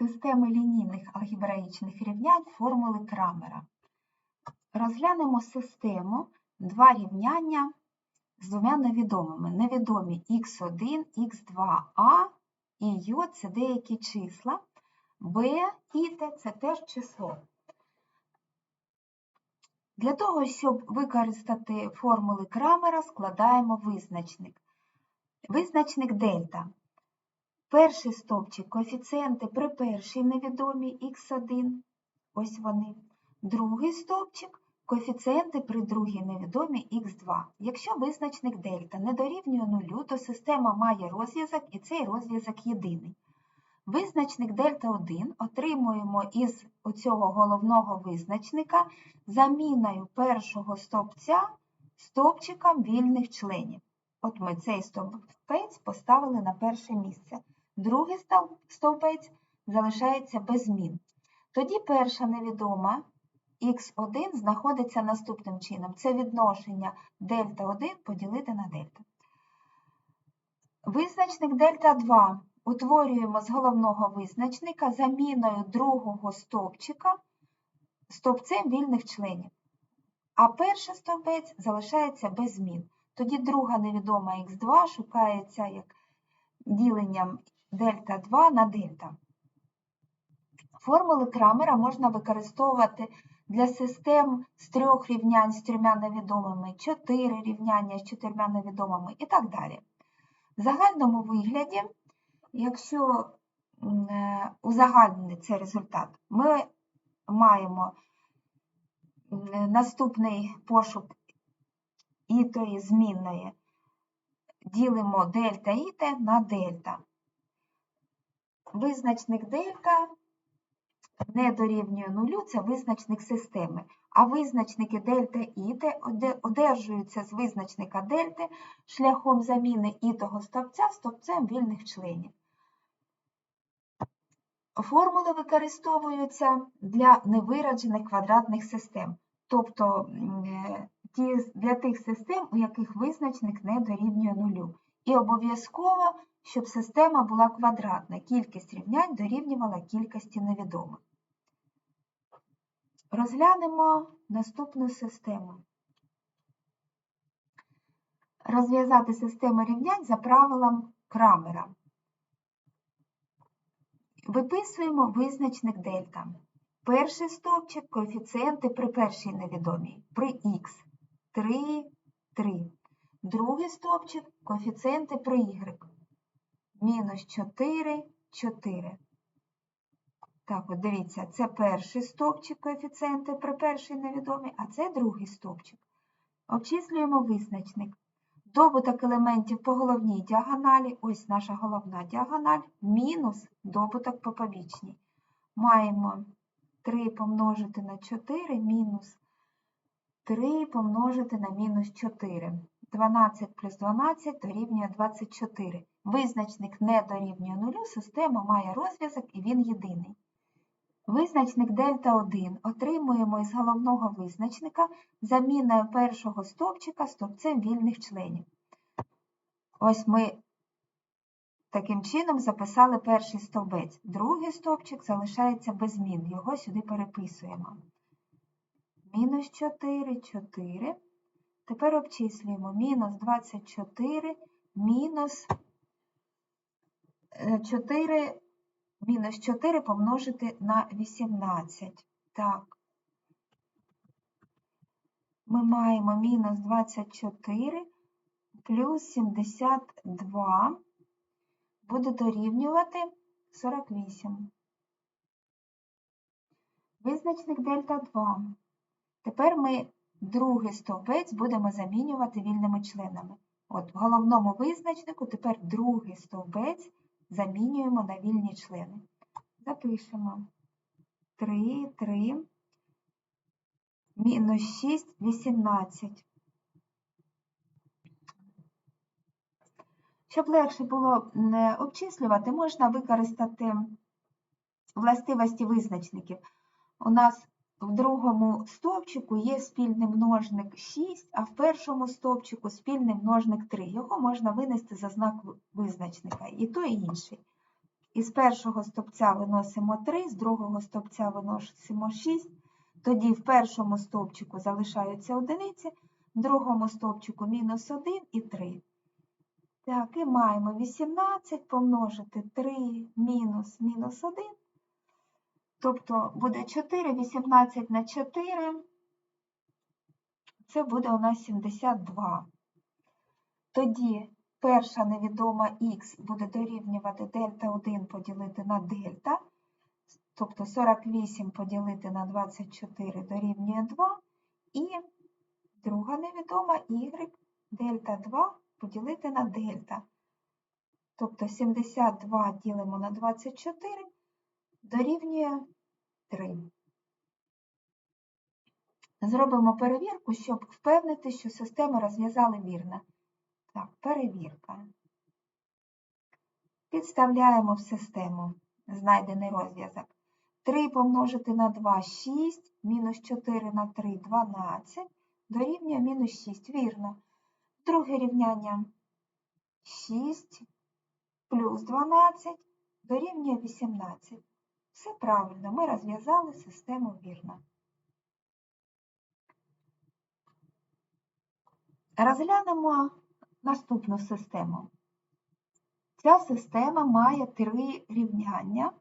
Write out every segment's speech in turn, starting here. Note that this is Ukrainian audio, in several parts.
системи лінійних алгебраїчних рівнянь формули Крамера. Розглянемо систему два рівняння з двома невідомими. Невідомі х1, х2а і j – це деякі числа, b і t – це теж число. Для того, щоб використати формули Крамера, складаємо визначник. Визначник дельта. Перший стовпчик коефіцієнти при першій невідомій х1, ось вони. Другий стовпчик коефіцієнти при другій невідомій х2. Якщо визначник дельта не дорівнює нулю, то система має розв'язок і цей розв'язок єдиний. Визначник дельта 1 отримуємо із оцього головного визначника заміною першого стовпця стовпчиком вільних членів. От ми цей стовпець поставили на перше місце. Другий стовпець залишається без змін. Тоді перша невідома х1 знаходиться наступним чином. Це відношення дельта 1 поділити на дельта. Визначник дельта 2 утворюємо з головного визначника заміною другого стовпчика стовпцем вільних членів. А перший стовпець залишається без змін. Тоді друга невідома х2 шукається як діленням дельта 2 на дельта. Формули Крамера можна використовувати для систем з трьох рівнянь з трьома невідомими, чотири рівняння з чотирма невідомими і так далі. В загальному вигляді, якщо е, узагальнений цей результат, ми маємо наступний пошук ітої змінної, ділимо дельта іте на дельта. Визначник дельта не дорівнює нулю, це визначник системи. А визначники дельта і одержуються з визначника дельти шляхом заміни ітого стовпця стовпцем вільних членів. Формули використовуються для невираджених квадратних систем, тобто для тих систем, у яких визначник не дорівнює нулю. І обов'язково, щоб система була квадратна, кількість рівнянь дорівнювала кількості невідомих. Розглянемо наступну систему. Розв'язати систему рівнянь за правилом Крамера. Виписуємо визначник дельта. Перший стовпчик коефіцієнти при першій невідомій, при х 3, 3. Другий стовпчик коефіцієнти при y. Мінус 4, 4. Так, от дивіться, це перший стовпчик коефіцієнти при першій невідомій, а це другий стовпчик. Обчислюємо визначник. Добуток елементів по головній діагоналі, ось наша головна діагональ, мінус добуток по побічній. Маємо 3 помножити на 4 мінус 3 помножити на мінус 4. 12 плюс 12 дорівнює 24. Визначник не дорівнює нулю, система має розв'язок і він єдиний. Визначник дельта 1 отримуємо із головного визначника заміною першого стовпчика стовпцем вільних членів. Ось ми таким чином записали перший стовбець. Другий стовпчик залишається без змін, його сюди переписуємо. Мінус 4, 4. Тепер обчислюємо мінус 24, мінус 4 е, мінус 4 помножити на 18. Так. Ми маємо мінус 24 плюс 72 буде дорівнювати 48. Визначник дельта 2. Тепер ми другий стовпець будемо замінювати вільними членами. От В головному визначнику тепер другий стовпець замінюємо на вільні члени. Запишемо 3, 3, мінус 6, 18. Щоб легше було обчислювати, можна використати властивості визначників. У нас в другому стовпчику є спільний множник 6, а в першому стовпчику спільний множник 3. Його можна винести за знак визначника, і той, і інший. Із першого стовпця виносимо 3, з другого стовпця виносимо 6. Тоді в першому стовпчику залишаються одиниці, в другому стовпчику мінус 1 і 3. Так, і маємо 18 помножити 3 мінус мінус 1. Тобто буде 4, 18 на 4. Це буде у нас 72. Тоді перша невідома х буде дорівнювати дельта 1 поділити на дельта. Тобто 48 поділити на 24 дорівнює 2. І друга невідома y дельта 2 поділити на дельта. Тобто 72 ділимо на 24 дорівнює 3. Зробимо перевірку, щоб впевнити, що систему розв'язали вірно. Так, перевірка. Підставляємо в систему знайдений розв'язок. 3 помножити на 2 – 6, мінус 4 на 3 – 12, дорівнює мінус 6. Вірно. Друге рівняння 6 плюс 12 дорівнює 18. Все правильно, ми розв'язали систему вірно. Розглянемо наступну систему. Ця система має три рівняння.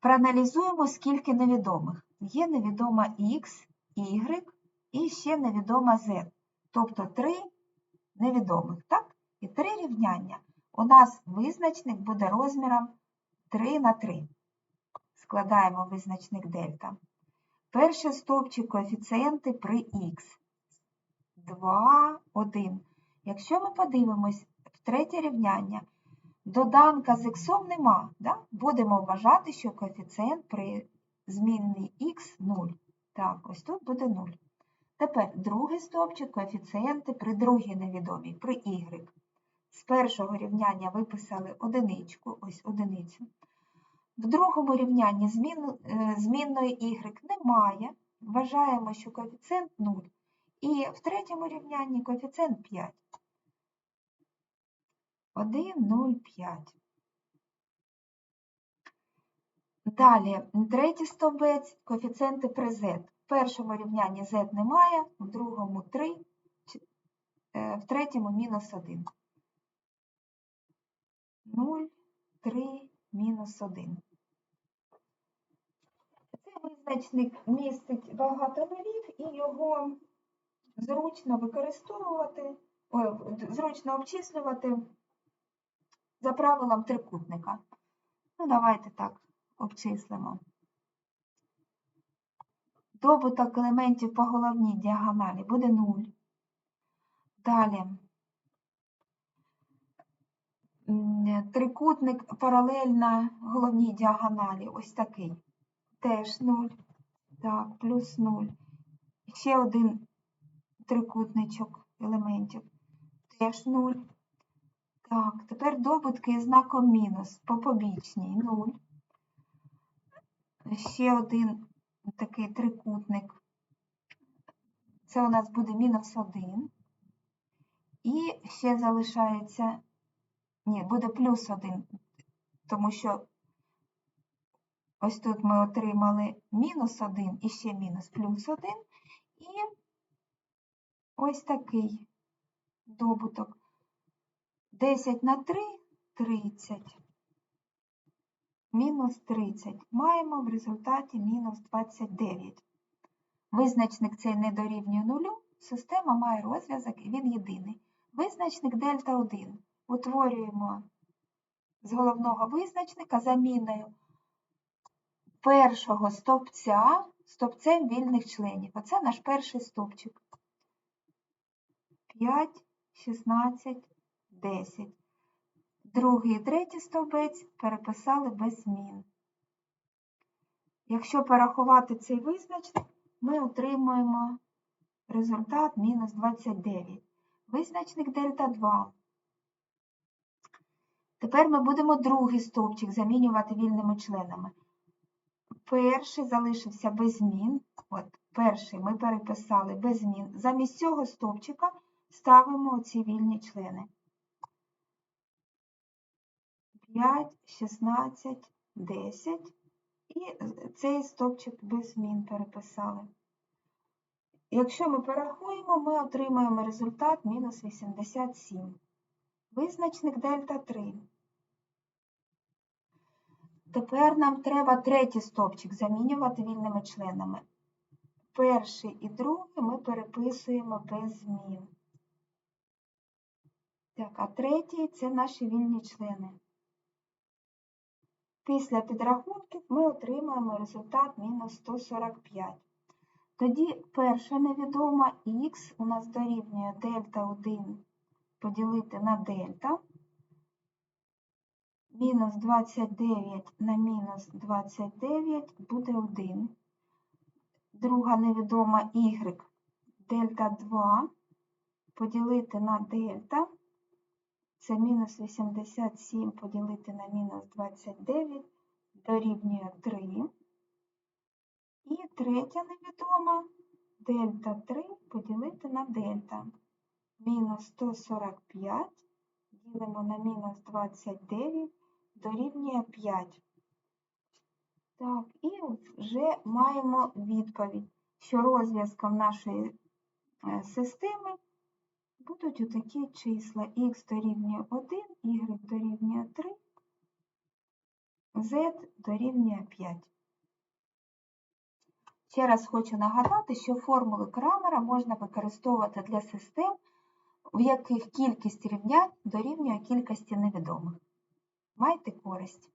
Проаналізуємо, скільки невідомих. Є невідома Х, Y і ще невідома Z. Тобто три невідомих. так? І три рівняння. У нас визначник буде розміром 3 на 3. Складаємо визначник дельта. Перший стовпчик коефіцієнти при х. 2, 1. Якщо ми подивимось в третє рівняння, доданка з х нема, да? будемо вважати, що коефіцієнт при змінній х 0. Так, ось тут буде 0. Тепер другий стовпчик коефіцієнти при другій невідомій, при y. З першого рівняння виписали одиничку, ось одиницю. В другому рівнянні змін, е, змінної y немає. Вважаємо, що коефіцієнт 0. І в третьому рівнянні коефіцієнт 5. 1, 0, 5. Далі, третій стовбець, коефіцієнти при z. В першому рівнянні z немає, в другому 3, е, в третьому мінус 1. 0, 3, мінус 1. Цей містить багато нулів і його зручно використовувати, зручно обчислювати за правилом трикутника. Ну, давайте так обчислимо. Добуток елементів по головній діагоналі буде 0. Далі трикутник паралельно головній діагоналі, ось такий. Теж 0. Так, плюс 0. Ще один трикутничок елементів. Теж 0. Так, тепер добутки з знаком мінус по побічній 0. Ще один такий трикутник. Це у нас буде мінус 1. І ще залишається, ні, буде плюс 1, тому що ось тут ми отримали мінус 1 і ще мінус плюс 1. І ось такий добуток. 10 на 3 30. Мінус 30. Маємо в результаті мінус 29. Визначник цей не дорівнює нулю. Система має розв'язок і він єдиний. Визначник дельта 1 утворюємо з головного визначника заміною першого стовпця стовпцем вільних членів. Оце наш перший стовпчик. 5, 16, 10. Другий і третій стовбець переписали без змін. Якщо порахувати цей визначник, ми отримуємо результат мінус 29. Визначник дельта 2. Тепер ми будемо другий стовпчик замінювати вільними членами. Перший залишився без змін. От, перший ми переписали без змін. Замість цього стовпчика ставимо ці вільні члени. 5, 16, 10. І цей стовпчик без змін переписали. Якщо ми порахуємо, ми отримаємо результат мінус 87. Визначник дельта 3. Тепер нам треба третій стовпчик замінювати вільними членами. Перший і другий ми переписуємо без змін. Так, а третій це наші вільні члени. Після підрахунків ми отримаємо результат мінус 145. Тоді перша невідома х у нас дорівнює дельта 1 поділити на дельта. Мінус 29 на мінус 29 буде 1. Друга невідома y дельта 2 поділити на дельта. Це мінус 87 поділити на мінус 29 дорівнює 3. І третя невідома дельта 3 поділити на дельта. Мінус 145 ділимо на мінус 29 дорівнює 5. Так, і вже маємо відповідь, що розв'язком нашої е, системи будуть отакі числа х дорівнює 1, y дорівнює 3, z дорівнює 5. Ще раз хочу нагадати, що формули Крамера можна використовувати для систем, в яких кількість рівнянь дорівнює кількості невідомих. Майте користь!